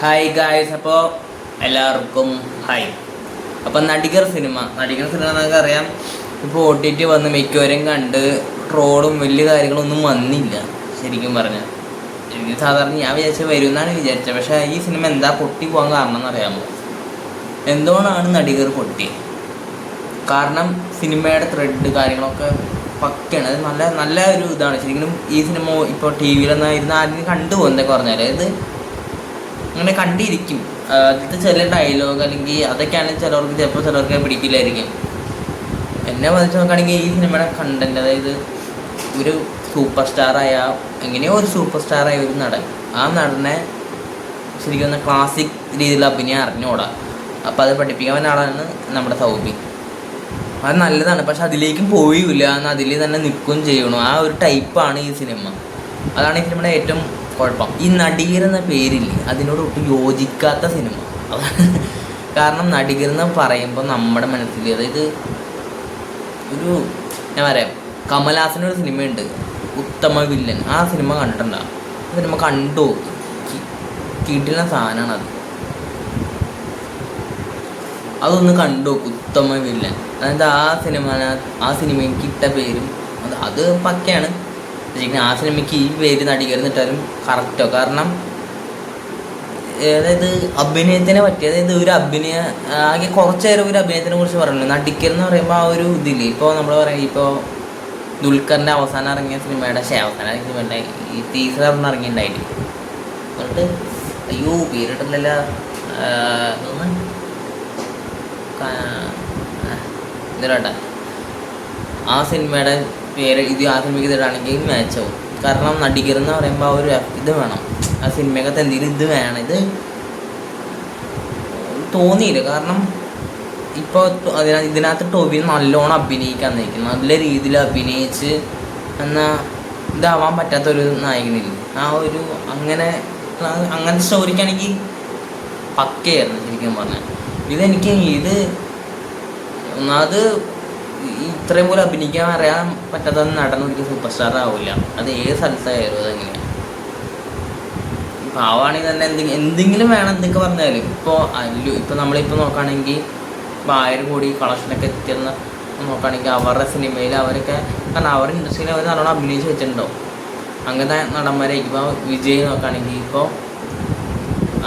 Hi guys അപ്പോൾ എല്ലാവർക്കും hi അപ്പം നടികർ സിനിമ നടികർ സിനിമ എന്നൊക്കെ അറിയാം ഇപ്പോൾ ഒ ടി ടി വന്ന് മിക്കവരും കണ്ട് ട്രോളും വലിയ കാര്യങ്ങളൊന്നും വന്നില്ല ശരിക്കും പറഞ്ഞാൽ എനിക്ക് സാധാരണ ഞാൻ വിചാരിച്ച വരും എന്നാണ് വിചാരിച്ചത് പക്ഷേ ഈ സിനിമ എന്താ പൊട്ടി പോകാൻ കാരണം എന്നറിയാമോ? എന്തുകൊണ്ടാണ് നടികർ പൊട്ടി കാരണം സിനിമയുടെ ത്രെഡ് കാര്യങ്ങളൊക്കെ പക്കയാണ്. അത് നല്ല നല്ല ഒരു ഇതാണ്. ശരിക്കും ഈ സിനിമ ഇപ്പോൾ ടി വിയിലൊന്നും ഇരുന്ന് ആദ്യം കണ്ടുപോകും എന്നൊക്കെ പറഞ്ഞാൽ ഇത് അങ്ങനെ കണ്ടിരിക്കും. അതിലത്തെ ചില ഡയലോഗ് അല്ലെങ്കിൽ അതൊക്കെയാണ് ചിലവർക്ക് ചിലപ്പോൾ ചിലർക്ക് പിടിക്കില്ലായിരിക്കും. എന്നെ വന്നിച്ച് നോക്കുകയാണെങ്കിൽ ഈ സിനിമയുടെ കണ്ടന്റ് അതായത് ഒരു സൂപ്പർ സ്റ്റാറായ എങ്ങനെയോ ഒരു സൂപ്പർ സ്റ്റാറായ ഒരു നടൻ. ആ നടനെ ശരിക്കും പറഞ്ഞാൽ ക്ലാസിക് രീതിയിലുള്ള അഭിനയം അറിഞ്ഞോടാം. അപ്പോൾ അത് പഠിപ്പിക്കാൻ ആളാണ് നമ്മുടെ സൗബി. അത് നല്ലതാണ്. പക്ഷെ അതിലേക്കും പോയില്ല. എന്ന് അതിൽ തന്നെ നിൽക്കുകയും ചെയ്യണു. ആ ഒരു ടൈപ്പാണ് ഈ സിനിമ അതാണ് ഈ സിനിമയുടെ ഏറ്റവും കുഴപ്പം. ഈ നടികർ എന്ന പേരില്ല അതിനോട് ഒട്ടും യോജിക്കാത്ത സിനിമ. കാരണം നടികർ എന്ന് പറയുമ്പോൾ നമ്മുടെ മനസ്സിൽ അതായത് ഒരു ഞാൻ പറയാം കമൽഹാസന്റെ ഒരു സിനിമയുണ്ട് ഉത്തമ വില്ലൻ. ആ സിനിമ കണ്ടിട്ടുണ്ടോ? ആ സിനിമ കണ്ടു. കിട്ടുന്ന സാധനമാണ് അത് അതൊന്ന് കണ്ടു ഉത്തമ വില്ലൻ. അതായത് ആ സിനിമ ആ സിനിമയ്ക്ക് കിട്ട പേരും അത് അത് പക്കയാണ്. ശരിക്കും ആ സിനിമയ്ക്ക് ഈ പേര് നടികർ എന്നിട്ടാലും കറക്റ്റോ കാരണം അതായത് അഭിനയത്തിനെ പറ്റി അതായത് ഒരു അഭിനയ ആകെ കുറച്ച് നേരം ഒരു അഭിനയത്തിനെ കുറിച്ച് പറയുള്ളൂ നടിക്കൽ എന്ന് പറയുമ്പോൾ ആ ഒരു ഇതിൽ ഇപ്പോൾ നമ്മൾ പറയാം ഇപ്പോൾ ദുൽഖറിന്റെ അവസാനം ഇറങ്ങിയ സിനിമയുടെ ശേ അവസാനം ഇറങ്ങിയ സിനിമയുടെ ഈ ടീസർ പറഞ്ഞ ഇറങ്ങിയിട്ടുണ്ടായിട്ട് എന്നിട്ട് അയ്യോ പേരിട്ടില്ല ആ സിനിമയുടെ പേര് ഇത് ആ സിനിമയ്ക്ക് ഇതിടാണെങ്കിൽ മാച്ച് ആവും. കാരണം നടികർ എന്ന് പറയുമ്പോൾ ആ ഒരു ഇത് വേണം. ആ സിനിമക്കകത്ത് എന്തെങ്കിലും ഇത് വേണം. ഇത് തോന്നിയില്ല. കാരണം ഇപ്പോൾ അതിന ഇതിനകത്ത് ടോബിൻ നല്ലോണം അഭിനയിക്കാൻ നയിക്കുന്നു നല്ല രീതിയിൽ അഭിനയിച്ച് എന്നാൽ ഇതാവാൻ പറ്റാത്തൊരു നായകനില്ല? ആ ഒരു അങ്ങനെ അങ്ങനത്തെ സ്റ്റോറിക്കാണെങ്കിൽ പക്കയായിരുന്നു ശരിക്കും പറഞ്ഞാൽ ഇതെനിക്ക് ഇത് ഒന്നാമത് ഇത്രയും പോലും അഭിനയിക്കാൻ അറിയാൻ പറ്റാത്ത നടൻ ഒരിക്കലും സൂപ്പർ സ്റ്റാർ ആവില്ല അത് ഏത് സ്ഥലത്തായാലും അതെങ്ങനെയാണ് പാവാണെങ്കിൽ തന്നെ എന്തെങ്കിലും എന്തെങ്കിലും വേണം എന്തൊക്കെ പറഞ്ഞാലും. ഇപ്പോൾ അല്ലു ഇപ്പോൾ നമ്മളിപ്പോൾ നോക്കുകയാണെങ്കിൽ ഇപ്പോൾ ആയിരം കോടി കളക്ഷനൊക്കെ എത്തിയെന്ന് നോക്കുകയാണെങ്കിൽ അവരുടെ സിനിമയിൽ അവരൊക്കെ കാരണം അവരുടെ ഇൻഡസ്ട്രിയിൽ അവർ നല്ലോണം അഭിനയിച്ച് വെച്ചിട്ടുണ്ടാവും അങ്ങനത്തെ നടന്മാരായിരിക്കും ഇപ്പോൾ വിജയ് നോക്കുകയാണെങ്കിൽ ഇപ്പോൾ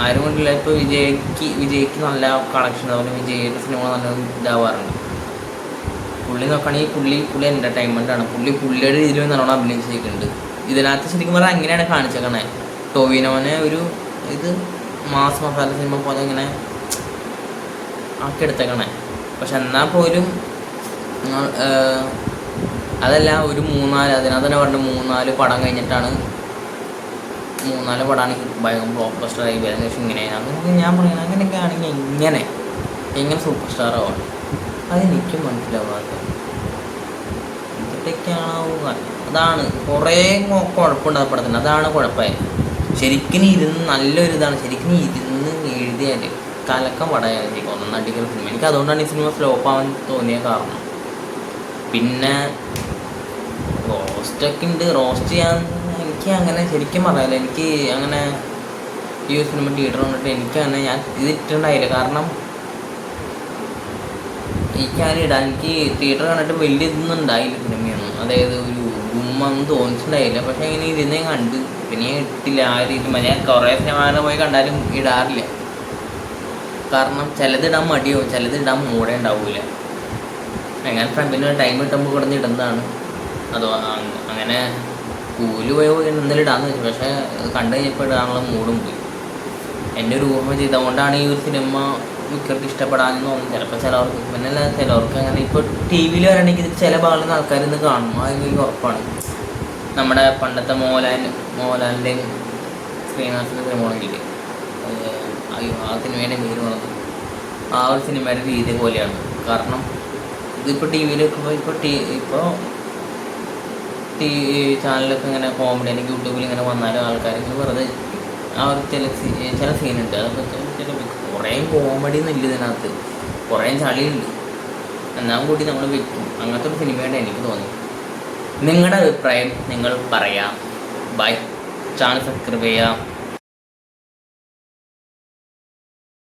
ആരും കൊണ്ടില്ല ഇപ്പോൾ വിജയ്ക്ക് വിജയ്ക്ക് നല്ല കളക്ഷൻ അതുപോലെ വിജയുടെ സിനിമ നല്ല ഇതാവാറുണ്ട്. പുള്ളി നോക്കുകയാണെങ്കിൽ പുള്ളി പുള്ളി എന്റർടൈൻമെന്റ് ആണ്. പുള്ളി പുള്ളിയുടെ രീതിയിൽ നല്ലോണം അഭിനയിച്ചിട്ടുണ്ട് ഇതിനകത്ത് ശരിക്കും പറഞ്ഞാൽ അങ്ങനെയാണ് കാണിച്ചേക്കണേ. ടോവിനോനെ ഒരു ഇത് മാസ് മസാല സിനിമ പോലെ ഇങ്ങനെ ആക്കി എടുത്തേക്കണേ പക്ഷെ എന്നാൽ പോലും അതല്ല ഒരു മൂന്നാൽ അതിനകത്ത് തന്നെ പറഞ്ഞു മൂന്നാൽ പടം കഴിഞ്ഞിട്ടാണ് മൂന്നാൽ പടമാണ് ഭയങ്കര ബ്ലോക്ക് ബസ്റ്റർ ആയി വരുന്നത്. പക്ഷെ ഇങ്ങനെ ഞാൻ പറയുന്നത് അങ്ങനെയൊക്കെ ആണെങ്കിൽ ഇങ്ങനെ എങ്ങനെ സൂപ്പർ സ്റ്റാർ ആവണം അതെനിക്കും മനസ്സിലാവാത്ത എന്തൊക്കെയാണാവുക അതാണ് കുറേ കുഴപ്പമുണ്ട് പടത്തിന് അതാണ് കുഴപ്പമായത്. ശരിക്കും ഇരുന്ന് നല്ലൊരു ഇതാണ് ശരിക്കും ഇരുന്ന് എഴുതിയാൽ കലക്കം പടയാൽ എനിക്ക് തോന്നുന്നു നടികൾ സിനിമ. എനിക്ക് അതുകൊണ്ടാണ് ഈ സിനിമ ഫ്ലോപ്പ് ആവാൻ തോന്നിയ കാരണം. പിന്നെ റോസ്റ്റൊക്കെ ഉണ്ട് റോസ്റ്റ് ചെയ്യാൻ എനിക്ക് അങ്ങനെ ശരിക്കും പറയാല്ല എനിക്ക് അങ്ങനെ ഈ സിനിമ തിയേറ്റർ വന്നിട്ട് എനിക്കങ്ങനെ ഞാൻ ഇത് ഇട്ടുണ്ടായില്ല കാരണം ആരും ഇടാൻ എനിക്ക് തിയേറ്റർ കണ്ടിട്ട് വലിയ ഇതൊന്നും ഉണ്ടായില്ല സിനിമയൊന്നും അതായത് ഒരു ഗുമ്മ ഒന്നും തോന്നിച്ചിട്ടുണ്ടായില്ല. പക്ഷെ ഇങ്ങനെ ഇരുന്നേ കണ്ട്. പിന്നെ ഞാൻ ഇട്ടില്ല ആ രീതിയിൽ. ഞാൻ കുറേ സിനിമ പോയി കണ്ടാലും ഇടാറില്ല. കാരണം ചിലതിടാൻ മടിയോ? മൂടേ ഇടാൻ മൂടെ ഉണ്ടാവില്ല അങ്ങനെ ഫ്രണ്ടിന് ടൈം കിട്ടുമ്പോൾ കിടന്ന് ഇടുന്നതാണ്. അതോ അങ്ങനെ കൂൽ പോയി പോയി എന്തെങ്കിലും ഇടാന്ന് വെച്ചു. പക്ഷെ കണ്ടു കഴിഞ്ഞപ്പോൾ ഇടാനുള്ള മൂടും പോയി. എന്റെ ഒരു ഊഹം ചെയ്തുകൊണ്ടാണ് ഈ ഒരു സിനിമ മിക്കർക്ക് ഇഷ്ടപ്പെടാനും തോന്നും. ചിലപ്പോൾ ചിലവർക്ക് പിന്നല്ല ചിലവർക്ക് അങ്ങനെ ഇപ്പോൾ ടി വിയിൽ വരണമെങ്കിൽ ചില ഭാഗങ്ങളിൽ ആൾക്കാർ ഇന്ന് കാണും. അത് എനിക്ക് ഉറപ്പാണ്. നമ്മുടെ പണ്ടത്തെ മോഹൻലാൽ മോഹൻലാലിന്റെയും ശ്രീനിവാസിന്റെ സിനിമയാണെങ്കിൽ അയ്യോ ആ സിനിമയുടെ പേര് വന്നത് ആ ഒരു സിനിമയുടെ രീതി പോലെയാണ്. കാരണം ഇതിപ്പോൾ ടി വിയിൽ ഇപ്പോൾ ടി ഇപ്പോൾ ടി ചാനലൊക്കെ ഇങ്ങനെ കോമഡി അല്ലെങ്കിൽ യൂട്യൂബിൽ ഇങ്ങനെ വന്നാലും ആൾക്കാർ വെറുതെ ആ ഒരു ചില ചില സീനുണ്ട്. അതൊക്കെ ചില കുറേ കോമഡി ഒന്നും ഇല്ല ഇതിനകത്ത്. കുറേ ചളിയുണ്ട്. എന്നാൽ കൂടി നമ്മൾ വെക്കും. അങ്ങനത്തെ ഒരു സിനിമയുടെ എനിക്ക് തോന്നി നിങ്ങളുടെ അഭിപ്രായം നിങ്ങൾ പറയാം. ബൈ ചാനൽ സബ്സ്ക്രൈബ് ചെയ്യാം.